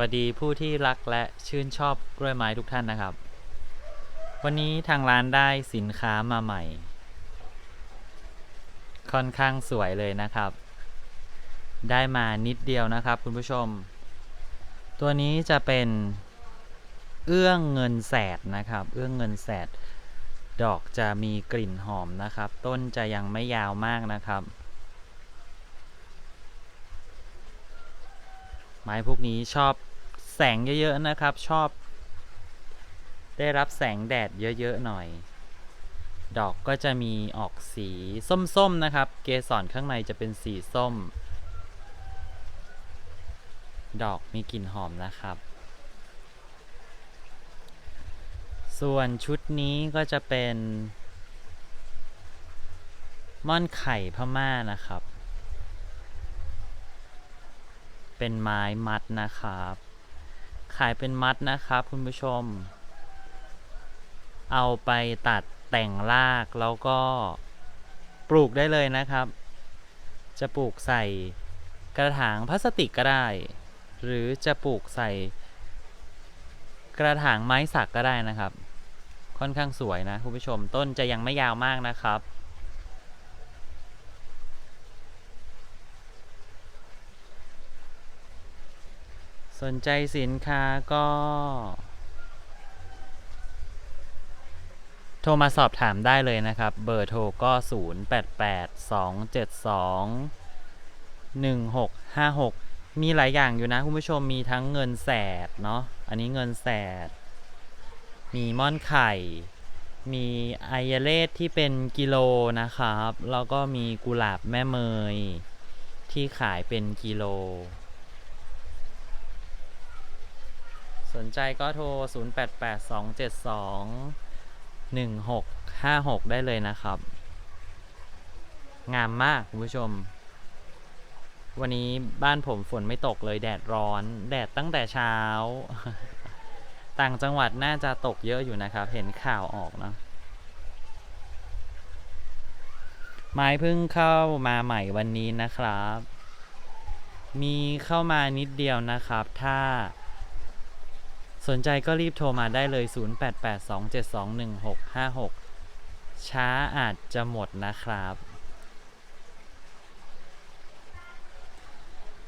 วัสดีผู้ที่รักและชื่นชอบกล้วยไม้ทุกท่านนะครับ วันนี้ทางร้านได้สินค้ามาใหม่ ค่อนข้างสวยเลยนะครับ ได้มานิดเดียวนะครับคุณผู้ชม ตัวนี้จะเป็นเอื้องเงินแสดนะครับ เอื้องเงินแสด ดอกจะมีกลิ่นหอมนะครับ ต้นจะยังไม่ยาวมากนะครับ ไม้พวกนี้ชอบแสงเยอะๆนะครับ ชอบ ได้รับแสงแดดเยอะๆหน่อย ดอกก็จะมีออกสีส้มๆนะครับ เกสรข้างในจะเป็นสีส้ม ดอกมีกลิ่นหอมนะครับ ส่วนชุดนี้ก็จะเป็น ม่อนไข่พม่านะครับ เป็นไม้มัดนะครับ ขายเป็นมัดนะครับคุณผู้ชม เอาไปตัดแต่งรากแล้วก็ปลูกได้เลยนะครับ จะปลูกใส่กระถางพลาสติกก็ได้ หรือจะปลูกใส่ กระถางไม้สักก็ได้นะครับ ค่อนข้างสวยนะคุณผู้ชมต้นจะยังไม่ยาวมากนะครับ นใจสินค้าก็ โทรมาสอบถามได้เลยนะครับ เบอร์โทรก็ 0882721656 มีหลายอย่างอยู่นะคุณผู้ชมมีทั้งเงินแสดเนาะอันนี้เงินแสด มีม่อนไข่ มีไอยเลสที่เป็นกิโลนะครับ แล้วก็มีกุหลาบแม่เมย ที่ขายเป็นกิโล สนใจก็โทร 0882721656 ได้เลยนะครับ งามมากคุณผู้ชม วันนี้บ้านผมฝนไม่ตกเลยแดดร้อน แดดตั้งแต่เช้า ต่างจังหวัดน่าจะตกเยอะอยู่นะครับ เห็นข่าวออกเนอะไม้เพิ่งเข้ามาใหม่วันนี้นะครับ มีเข้ามานิดเดียวนะครับ ถ้า สนใจก็รีบโทรมาได้เลย 0882721656 ช้าอาจจะหมดนะครับ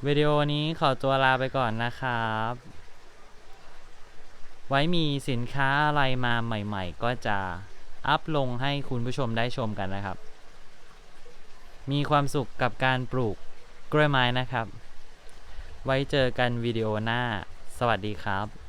วิดีโอนี้ขอตัวลาไปก่อนนะครับ ไว้มีสินค้าอะไรมาใหม่ๆ ก็จะอัพลงให้คุณผู้ชมได้ชมกันนะครับ มีความสุขกับการปลูกกล้วยไม้นะครับ ไว้เจอกันวิดีโอหน้า สวัสดีครับ